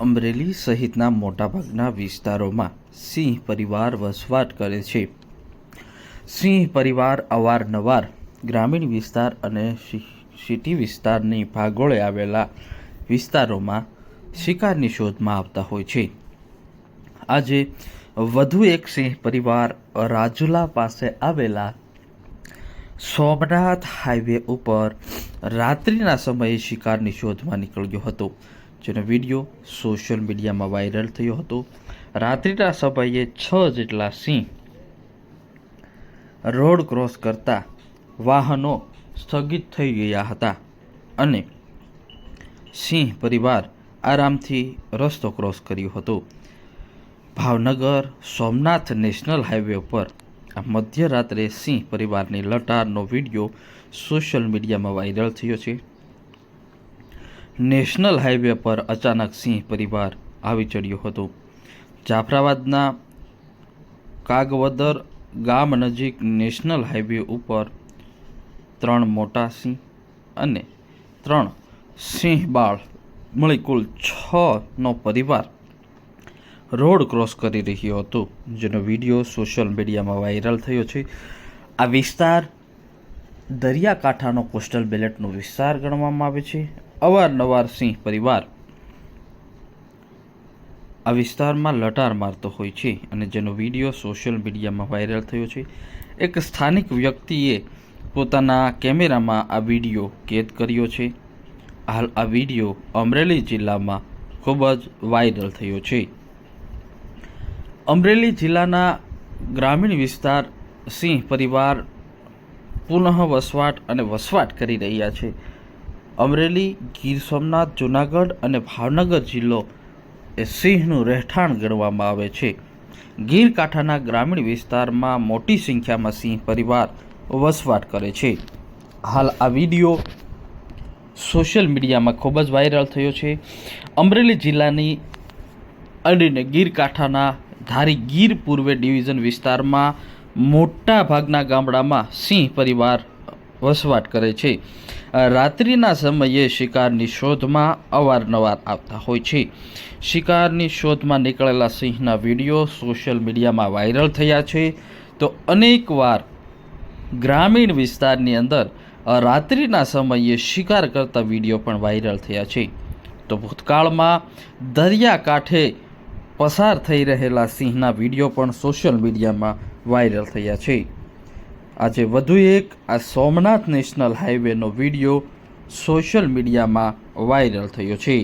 અમરેલી સહિતના મોટાભાગના વિસ્તારોમાં સિંહ પરિવાર વસવાટ કરે છે. સિંહ પરિવાર અવારનવાર ગ્રામીણ વિસ્તાર અને સિટી વિસ્તારની ભાગોળે આવેલા વિસ્તારોમાં શિકારની શોધમાં આવતા હોય છે. આજે વધુ એક સિંહ પરિવાર રાજુલા પાસે આવેલા સોમનાથ હાઈવે ઉપર રાત્રિના સમયે શિકારની શોધમાં નીકળ્યો હતો. જેનો વીડિયો સોશિયલ મીડિયામાં વાયરલ થયો હતો. રાત્રિના સમયે છ જેટલા સિંહ રોડ ક્રોસ કરતા વાહનો સ્થગિત થઈ ગયા હતા અને સિંહ પરિવાર આરામથી રસ્તો ક્રોસ કર્યો હતો. ભાવનગર સોમનાથ નેશનલ હાઈવે ઉપર આ મધ્યરાત્રે સિંહ પરિવારની લટારનો વીડિયો સોશિયલ મીડિયામાં વાયરલ થયો છે. નેશનલ હાઈવે પર અચાનક સિંહ પરિવાર આવી ચડ્યો હતો. જાફરાબાદના કાગવદર ગામ નજીક નેશનલ હાઈવે ઉપર ત્રણ મોટા સિંહ અને ત્રણ સિંહ બાળ મળી કુલ છનો પરિવાર રોડ ક્રોસ કરી રહ્યો હતો, જેનો વીડિયો સોશિયલ મીડિયામાં વાયરલ થયો છે. આ વિસ્તાર દરિયાકાંઠાનો કોસ્ટલ બેલેટનો વિસ્તાર ગણવામાં આવે છે. અવારનવાર સિંહ પરિવાર. આ વિસ્તારમાં લટાર મારતો હોય છે અને જેનો વીડિયો સોશિયલ મીડિયામાં વાયરલ થયો છે. એક સ્થાનિક વ્યક્તિએ પોતાના કેમેરામાં આ વીડિયો કેદ કર્યો છે. હાલ આ વીડિયો અમરેલી જિલ્લામાં ખૂબ જ વાયરલ થયો છે. અમરેલી જિલ્લાના ગ્રામીણ વિસ્તાર સિંહ પરિવાર પુનઃ વસવાટ અને વસવાટ કરી રહ્યા છે. અમરેલી, ગીર સોમનાથ, જુનાગઢ અને ભાવનગર જિલ્લો એ સિંહનું રહેઠાણ ગણવામાં આવે છે. ગીર કાંઠાના ગ્રામીણ વિસ્તારમાં મોટી સંખ્યામાં સિંહ પરિવાર વસવાટ કરે છે. હાલ આ વીડિયો સોશિયલ મીડિયામાં ખૂબ જ વાયરલ થયો છે. અમરેલી જિલ્લાની અડીને ગીર કાંઠાના ધારી ગીર પૂર્વે ડિવિઝન વિસ્તારમાં મોટા ભાગના ગામડામાં સિંહ પરિવાર વસવાટ કરે છે. રાત્રિના સમયે શિકારની શોધમાં અવારનવાર આવતા હોય છે. શિકારની શોધમાં નીકળેલા સિંહના વીડિયો સોશિયલ મીડિયામાં વાયરલ થયા છે. તો અનેકવાર ગ્રામીણ વિસ્તારની અંદર રાત્રિના સમયે શિકાર કરતા વીડિયો પણ વાયરલ થયા છે. તો ભૂતકાળમાં દરિયાકાંઠે પસાર થઈ રહેલા સિંહના વીડિયો પણ સોશિયલ મીડિયામાં વાયરલ થયા છે. આજે વધુ એક આ સોમનાથ નેશનલ હાઈવેનો વીડિયો સોશિયલ મીડિયામાં વાયરલ થયો છે.